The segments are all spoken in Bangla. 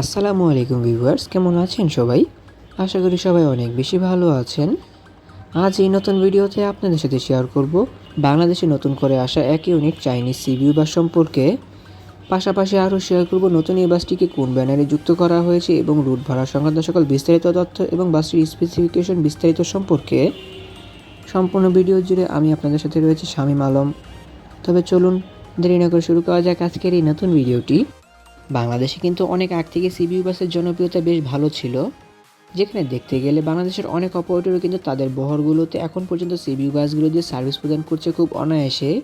আসসালামু আলাইকুম ভিউয়ার্স, কেমন আছেন সবাই? আশা করি সবাই অনেক বেশি ভালো আছেন। আজ এই নতুন ভিডিওতে আপনাদের সাথে শেয়ার করব বাংলাদেশে নতুন করে আসা এক ইউনিট চাইনিজ সিবিউ বাস সম্পর্কে। পাশাপাশি আরও শেয়ার করব নতুন এই বাসটিকে কোন ব্যানারে যুক্ত করা হয়েছে এবং রুট ভাড়া সংক্রান্ত সকল বিস্তারিত তথ্য এবং বাসটির স্পেসিফিকেশন বিস্তারিত সম্পর্কে। সম্পূর্ণ ভিডিও জুড়ে আমি আপনাদের সাথে রয়েছে শামীম আলম। তবে চলুন দেরি না করে শুরু করা যাক আজকের এই নতুন ভিডিওটি বাংলাদেশে কিন্তু অনেক আগ থেকে সিবিইউ বাসের জনপ্রিয়তা বেশ ভালো ছিল। যেখানে দেখতে গেলে বাংলাদেশের অনেক অপারেটরও কিন্তু তাদের বহরগুলোতে এখন পর্যন্ত সিবিইউ বাসগুলো দিয়ে সার্ভিস প্রদান করছে খুব অনায়াসে।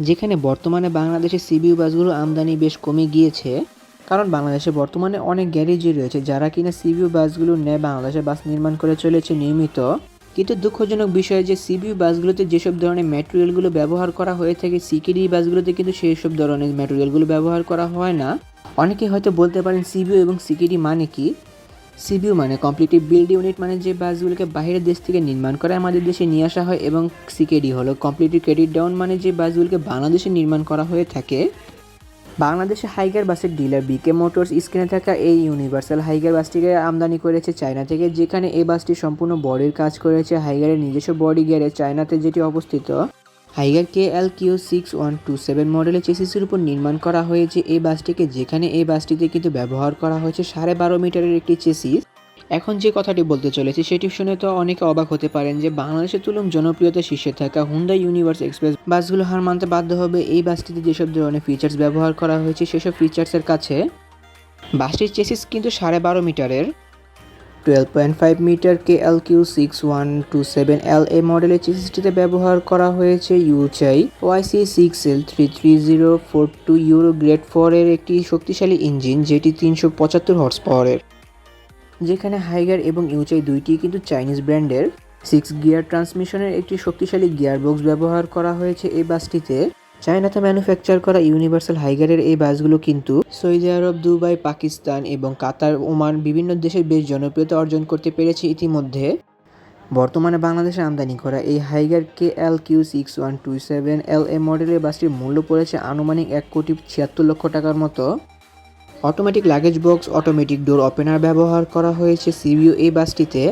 যেখানে বর্তমানে বাংলাদেশে সিবিইউ বাসগুলো আমদানি বেশ কমে গিয়েছে। কারণ বাংলাদেশে বর্তমানে অনেক গ্যারেজই রয়েছে যারা কিনা সিবিইউ বাসগুলো নেয় বাংলাদেশে বাস নির্মাণ করে চলেছে নিয়মিত। কিন্তু দুঃখজনক বিষয় যে সিবিউ বাসগুলোতে যেসব ধরনের ম্যাটেরিয়ালগুলো ব্যবহার করা হয়ে থাকে, সিকিডি বাসগুলোতে কিন্তু সেই সব ধরনের ম্যাটেরিয়ালগুলো ব্যবহার করা হয় না। অনেকে হয়তো বলতে পারেন সিবিউ এবং সিকিডি মানে কি? সিবিউ মানে কমপ্লিটলি বিল্ড ইউনিট মানে যে বাসগুলোকে বাইরের দেশ থেকে নির্মাণ করে আমাদের দেশে নিয়ে আসা হয় এবং সিকেডি হলো কমপ্লিটলি ক্রেডিট ডাউন মানে যে বাসগুলোকে বাংলাদেশে নির্মাণ করা হয়ে থাকে। বাংলাদেশে হাইগার বাসের ডিলার বিকে মোটরস স্ক্রিনে থাকা এই ইউনিভার্সাল হাইগার বাসটিকে আমদানি করেছে চায়না থেকে, যেখানে এই বাসটি সম্পূর্ণ বডির কাজ করেছে। হাইগারের নিজস্ব বডি গ্যারেজ চায়নাতে যেটি অবস্থিত, Higer K L Q six one two seven মডেলের চেসিসের উপর নির্মাণ করা হয়েছে। এই বাসটিকে যেখানে এই বাসটিতে কিন্তু ব্যবহার করা হয়েছে, সাড়ে বারো মিটারের একটি চেসিস। এখন যে কথাটি বলতে চলেছি, সেটি শুনে তো অনেকে অবাক হতে পারেন যে বাংলাদেশের তুলন জনপ্রিয়তা শীর্ষে থাকা হুন্ডা ইউনিভার্স এক্সপ্রেস বাসগুলো হার মানতে বাধ্য হবে। এই বাসটিতে যেসব ধরনের ফিচার্স ব্যবহার করা হয়েছে, সেসব ফিচার্সের কাছে বাসটির চেসিস কিন্তু সাড়ে বারো মিটারের। Twelve point five metre K L Q six one two seven L A মডেলের চেসিসটিতে ব্যবহার করা হয়েছে Yuchai YC six L three three zero four two Euro grade ফোরের একটি শক্তিশালী ইঞ্জিন যেটি তিনশো পঁচাত্তর হর্স পাওয়ারের যেখানে হাইগার এবং ইউচাই দুইটি কিন্তু চাইনিজ ব্র্যান্ডের সিক্স গিয়ার ট্রান্সমিশনের একটি শক্তিশালী গিয়ার বক্স ব্যবহার করা হয়েছে এই বাসটিতে। চায়নাতে ম্যানুফ্যাকচার করা ইউনিভার্সাল হাইগারের এই বাসগুলো কিন্তু সৌদি আরব দুবাই পাকিস্তান এবং কাতার ওমান বিভিন্ন দেশে বেশ জনপ্রিয়তা অর্জন করতে পেরেছে ইতিমধ্যে। বর্তমানে বাংলাদেশে আমদানি করা এই Higer K L Q six one two seven L A মডেলের বাসটির মূল্য পড়েছে আনুমানিক এক কোটি ছিয়াত্তর লক্ষ টাকার মতো। Automatic luggage box automatic door opener ব্যবহার করা হয়েছে সিবিও এই বাসটিতে,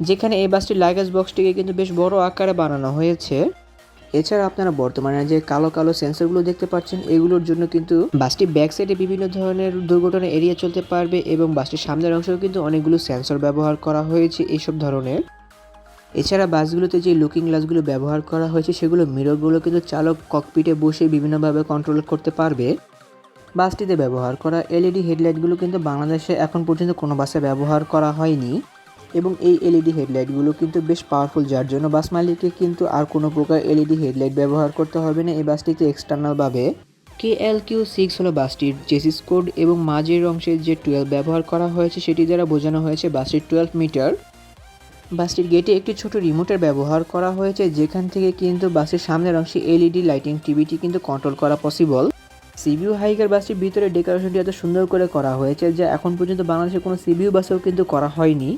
যেখানে এই বাসটির লাগেজ বক্সটিকে কিন্তু বেশ বড় আকারে বানানো হয়েছে। এছাড়া আপনারা বর্তমানে যে কালো কালো সেন্সরগুলো দেখতে পাচ্ছেন, এগুলোর জন্য কিন্তু বাসটি ব্যাক সাইডে বিভিন্ন ধরনের দুর্ঘটনা এড়িয়ে চলতে পারবে এবং বাসটির সামনের অংশেও কিন্তু অনেকগুলো সেন্সর ব্যবহার করা হয়েছে এইসব ধরনের। এছাড়া বাসগুলোতে যে লুকিং গ্লাসগুলো ব্যবহার করা হয়েছে, সেগুলো মিররগুলো কিন্তু চালক ককপিটে বসে বিভিন্নভাবে কন্ট্রোল করতে পারবে। বাসটিতে ব্যবহার করা এলইডি হেডলাইটগুলো কিন্তু বাংলাদেশে এখন পর্যন্ত কোনো বাসে ব্যবহার করা হয়নি। এবং এই এলইডি হেডলাইটগুলো কিন্তু বেশ পাওয়ারফুল যার জন্য বাস মালিককে কিন্তু আর কোনো প্রকার এলইডি হেডলাইট ব্যবহার করতে হবে না এই বাসটিতে এক্সটার্নালভাবে কে এল কিউ সিক্স হলো বাসটির জেসিস কোড এবং মাঝের অংশে যে টুয়েলভ ব্যবহার করা হয়েছে সেটি দ্বারা বোঝানো হয়েছে বাসটির টুয়েলভ মিটার বাসটির গেটে একটি ছোট রিমোটের ব্যবহার করা হয়েছে, যেখান থেকে কিন্তু বাসের সামনের অংশে এলইডি লাইটিং টিভিটি কিন্তু কন্ট্রোল করা পসিবল সিবিউ হাইকার বাসটির ভিতরে ডেকোরেশনটি এত সুন্দর করে করা হয়েছে যা এখন পর্যন্ত বাংলাদেশে কোনো সিবিউ বাসেও কিন্তু করা হয়নি।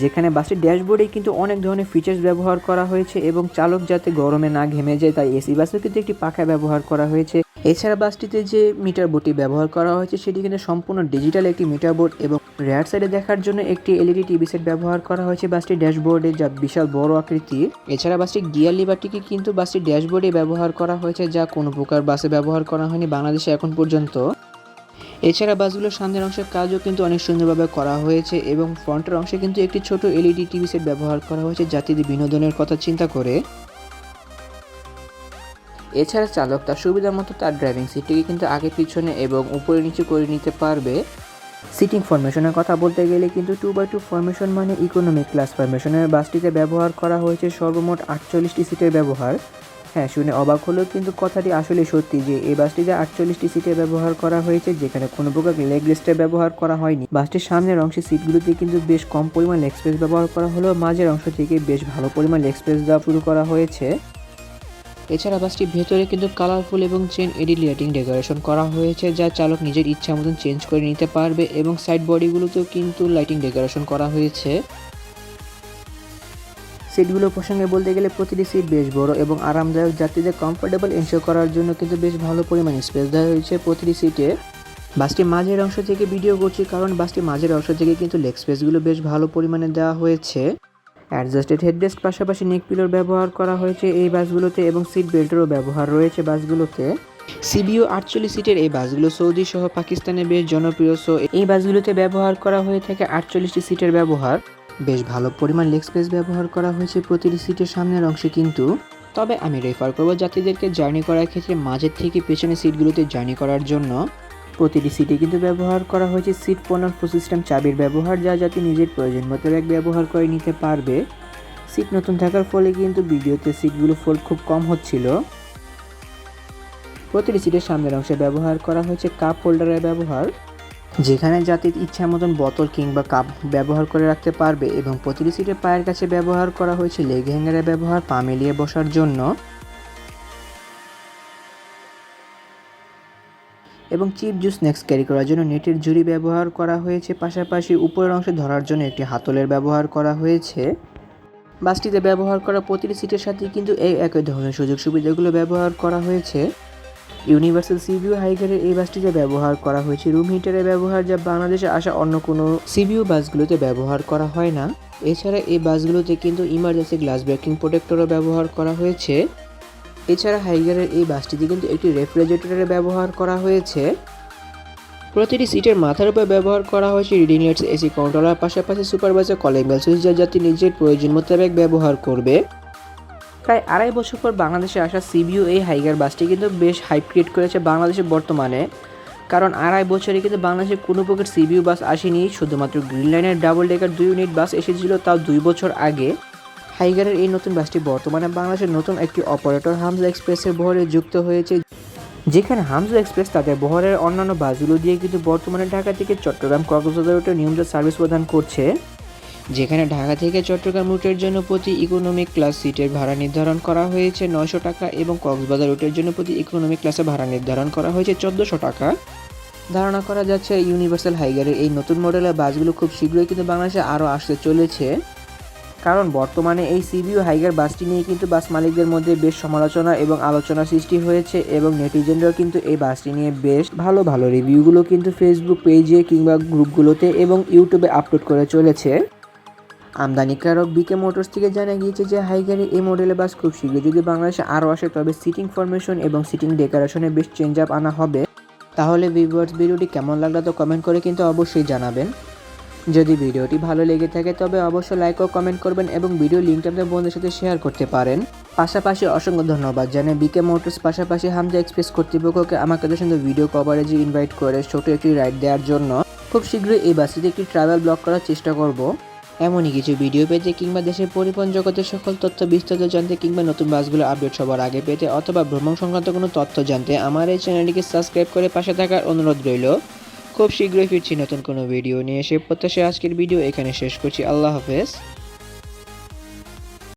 যেখানে বাসটির ড্যাশবোর্ডে কিন্তু অনেক ধরনের ফিচার্স ব্যবহার করা হয়েছে এবং চালক যাতে গরমে না ঘেমে যায়, তাই এসি বাসেও কিন্তু একটি পাখা ব্যবহার করা হয়েছে। এছাড়া বাসটিতে যে মিটার বোর্ডটি ব্যবহার করা হয়েছে, সেটি কিন্তু সম্পূর্ণ ডিজিটাল একটি মিটার বোর্ড এবং রেয়ার সাইডে দেখার জন্য একটি এলইডি টিভি সেট ব্যবহার করা হয়েছে বাসটির ড্যাশবোর্ডে, যা বিশাল বড় আকৃতির। এছাড়া বাসটির গিয়ার লিভারটিকে কিন্তু বাসটির ড্যাশবোর্ডে ব্যবহার করা হয়েছে, যা কোনো প্রকার বাসে ব্যবহার করা হয়নি বাংলাদেশে এখন পর্যন্ত। এছাড়া বাসগুলোর সামনের অংশের কাজও কিন্তু অনেক সুন্দরভাবে করা হয়েছে এবং ফ্রন্টের অংশে কিন্তু একটি ছোট এলইডি টিভি সেট ব্যবহার করা হয়েছে যাত্রীদের বিনোদনের কথা চিন্তা করে। এছাড়া চালক তার সুবিধা মতো তার ড্রাইভিং সিটটিকে কিন্তু আগে পিছনে এবং উপরে নিচে করে নিতে পারবে। সিটিং ফরমেশনের কথা বলতে গেলে কিন্তু টু বাই টু ফরমেশন মানে ইকোনমিক ক্লাস ফরমেশনের বাসটিতে ব্যবহার করা হয়েছে সর্বমোট আটচল্লিশটি সিটের ব্যবহার। হ্যাঁ শুনে অবাক হলেও কিন্তু কথাটি আসলে সত্যি যে এই বাসটিতে আটচল্লিশটি সিটের ব্যবহার করা হয়েছে, যেখানে কোনো প্রকার লেগ রেস্টের ব্যবহার করা হয়নি। বাসটির সামনের অংশে সিটগুলোতে কিন্তু বেশ কম পরিমাণ লেগ স্পেস ব্যবহার করা হলেও মাঝের অংশ থেকে বেশ ভালো পরিমাণ লেগ স্পেস দেওয়া শুরু করা হয়েছে। এছাড়া বাসটির ভেতরে কিন্তু কালারফুল এবং চেন এডি লাইটিং ডেকোরেশন করা হয়েছে, যা চালক নিজের ইচ্ছা মতন চেঞ্জ করে নিতে পারবে এবং সাইড বডিগুলোতেও কিন্তু লাইটিং ডেকোরেশন করা হয়েছে। সিটগুলো প্রসঙ্গে বলতে গেলে প্রতিটি সিট বেশ বড় এবং আরামদায়ক, যাত্রীদের কমফোর্টেবল এনশোর করার জন্য কিন্তু বেশ ভালো পরিমাণ স্পেস দেওয়া হয়েছে প্রতিটি সিটে। বাসটি মাঝের অংশ থেকে ভিডিও করছি কারণ বাসটি মাঝের অংশ থেকে কিন্তু লেগ স্পেসগুলো বেশ ভালো পরিমাণে দেওয়া হয়েছে। অ্যাডজাস্টেড হেডরেস্ট পাশাপাশি নেক পিলোর ব্যবহার করা হয়েছে এই বাসগুলোতে এবং সিট বেল্টেরও ব্যবহার রয়েছে বাসগুলোতে। সিবিও আটচল্লিশ সিটের এই বাসগুলো সৌদি সহ পাকিস্তানে বেশ জনপ্রিয় সো এই বাসগুলোতে ব্যবহার করা হয়ে থাকে আটচল্লিশটি সিটের ব্যবহার। বেশ ভালো পরিমাণ লেগ স্পেস ব্যবহার করা হয়েছে প্রতিটি সিটের সামনের অংশে কিন্তু। তবে আমি রেফার করব যাত্রীদেরকে জার্নি করার ক্ষেত্রে মাঝের থেকে পেছনের সিটগুলোতে জার্নি করার জন্য। প্রতিটি সিটে কিন্তু ব্যবহার করা হয়েছে সিট পনার সিস্টেম চাবির ব্যবহার, যা যাতে নিজের প্রয়োজন মতো ব্যাগ ব্যবহার করে নিতে পারবে। সিট নতুন থাকার ফলে কিন্তু ভিডিওতে সিটগুলো ফোল্ড খুব কম হচ্ছিল। প্রতিটি সিটের সামনের অংশে ব্যবহার করা হয়েছে কাপ হোল্ডারের ব্যবহার, যেখানে যাত্রী ইচ্ছা মতন বোতল কিংবা কাপ ব্যবহার করে রাখতে পারবে এবং প্রতিটি সিটের পায়ের কাছে ব্যবহার করা হয়েছে লেগ হ্যাঙ্গারের ব্যবহার, পা মেলিয়ে বসার জন্য। এবং চিপ জুস স্ন্যাক্স ক্যারি করার জন্য নেটের ঝুড়ি ব্যবহার করা হয়েছে। পাশাপাশি উপরের অংশে ধরার জন্য একটি হাতলের ব্যবহার করা হয়েছে। বাসটিতে ব্যবহার করা প্রতিটি সিটের সাথে কিন্তু এই একই ধরনের সুযোগ সুবিধাগুলো ব্যবহার করা হয়েছে। ইউনিভার্সাল সিবিউ হাইগারের এই বাসটিতে ব্যবহার করা হয়েছে। রুম হিটারের ব্যবহার যা বাংলাদেশে আসা অন্য কোনো সিবিউ বাসগুলোতে ব্যবহার করা হয় না। এছাড়া এই বাসগুলোতে কিন্তু ইমার্জেন্সি গ্লাস ব্রেকিং প্রোটেক্টরও ব্যবহার করা হয়েছে। এছাড়া হাইগারের এই বাসটিতে কিন্তু একটি রেফ্রিজারেটরের ব্যবহার করা হয়েছে। প্রতিটি সিটের মাথার উপর ব্যবহার করা হয়েছে রিডিং লাইটস, এসি কন্ট্রোলার, পাশাপাশি সুপারভাইজার, কলিং বেল সুইচ যা যাত্রী নিজের প্রয়োজন মোতাবেক ব্যবহার করবে। প্রায় আড়াই বছর পর বাংলাদেশে আসা সিবিউ এই হাইগার বাসটি কিন্তু বেশ হাইপ ক্রিয়েট করেছে বাংলাদেশে বর্তমানে। কারণ আড়াই বছরে কিন্তু বাংলাদেশে কোনো প্রকার সিবিউ বাস আসেনি, শুধুমাত্র গ্রিন লাইনের ডাবল ডেকার দুই ইউনিট বাস এসেছিল তাও দুই বছর আগে। হাইগারের এই নতুন বাসটি বর্তমানে বাংলাদেশের নতুন একটি অপারেটর হামজা এক্সপ্রেসের বহরে যুক্ত হয়েছে, যেখানে হামজা এক্সপ্রেস তাদের বহরের অন্যান্য বাসগুলো দিয়ে কিন্তু বর্তমানে ঢাকা থেকে চট্টগ্রাম কক্সবাজার রুটে নিয়মিত সার্ভিস প্রদান করছে। যেখানে ঢাকা থেকে চট্টগ্রাম রুটের জন্য প্রতি ইকোনমিক ক্লাস সিটের ভাড়া নির্ধারণ করা হয়েছে নয়শো টাকা এবং কক্সবাজার রুটের জন্য প্রতি ইকোনমিক ক্লাসে ভাড়া নির্ধারণ করা হয়েছে চোদ্দোশো টাকা। ধারণা করা যাচ্ছে ইউনিভার্সাল হাইগারের এই নতুন মডেলের বাসগুলো খুব শীঘ্রই কিন্তু বাংলাদেশে আরও আসতে চলেছে। কারণ বর্তমানে এই সিবিউ হাইগার বাসটি নিয়ে কিন্তু বাস মালিকদের মধ্যে বেশ সমালোচনা এবং আলোচনা সৃষ্টি হয়েছে এবং নেটিজেনরাও কিন্তু এই বাসটি নিয়ে বেশ ভালো ভালো রিভিউগুলো কিন্তু ফেসবুক পেজে কিংবা গ্রুপগুলোতে এবং ইউটিউবে আপলোড করে চলেছে। আমদানিকারক বিকে মোটরস থেকে জানা গিয়েছে যে হাইগারের এই মডেলের বাস খুব শীঘ্রই যদি বাংলাদেশে আরও আসে, তবে সিটিং ফরমেশন এবং সিটিং ডেকোরেশনে বেশ চেঞ্জ আপ আনা হবে। তাহলে ভিউয়ার্স, ভিডিওটি কেমন লাগল তো কমেন্ট করে কিন্তু অবশ্যই জানাবেন। যদি ভিডিওটি ভালো লেগে থাকে, তবে অবশ্যই লাইক ও কমেন্ট করবেন এবং ভিডিও লিঙ্কটা আপনার বন্ধুদের সাথে শেয়ার করতে পারেন। পাশাপাশি অসংখ্য ধন্যবাদ জানাই বিকে মোটরস পাশাপাশি হামজা এক্সপ্রেস কর্তৃপক্ষকে আমাকে তাদের সঙ্গে ভিডিও কভারেজে ইনভাইট করে ছোট একটি রাইড দেওয়ার জন্য। খুব শীঘ্রই এই বাসটিতে একটি ট্রাভেল ব্লগ করার চেষ্টা করব। এমনই কিছু ভিডিও পেতে কিংবা দেশের পরিবহন জগতের সকল তথ্য বিস্তারিত জানতে কিংবা নতুন বাসগুলো আপডেট সবার আগে পেতে অথবা ভ্রমণ সংক্রান্ত কোনো তথ্য জানতে আমার এই চ্যানেলটিকে সাবস্ক্রাইব করে পাশে থাকার অনুরোধ রইল। খুব শীঘ্রই ফিরছি নতুন কোনো ভিডিও নিয়ে। সে প্রত্যাশায় আজকের ভিডিও এখানে শেষ করছি। আল্লাহ হাফেজ।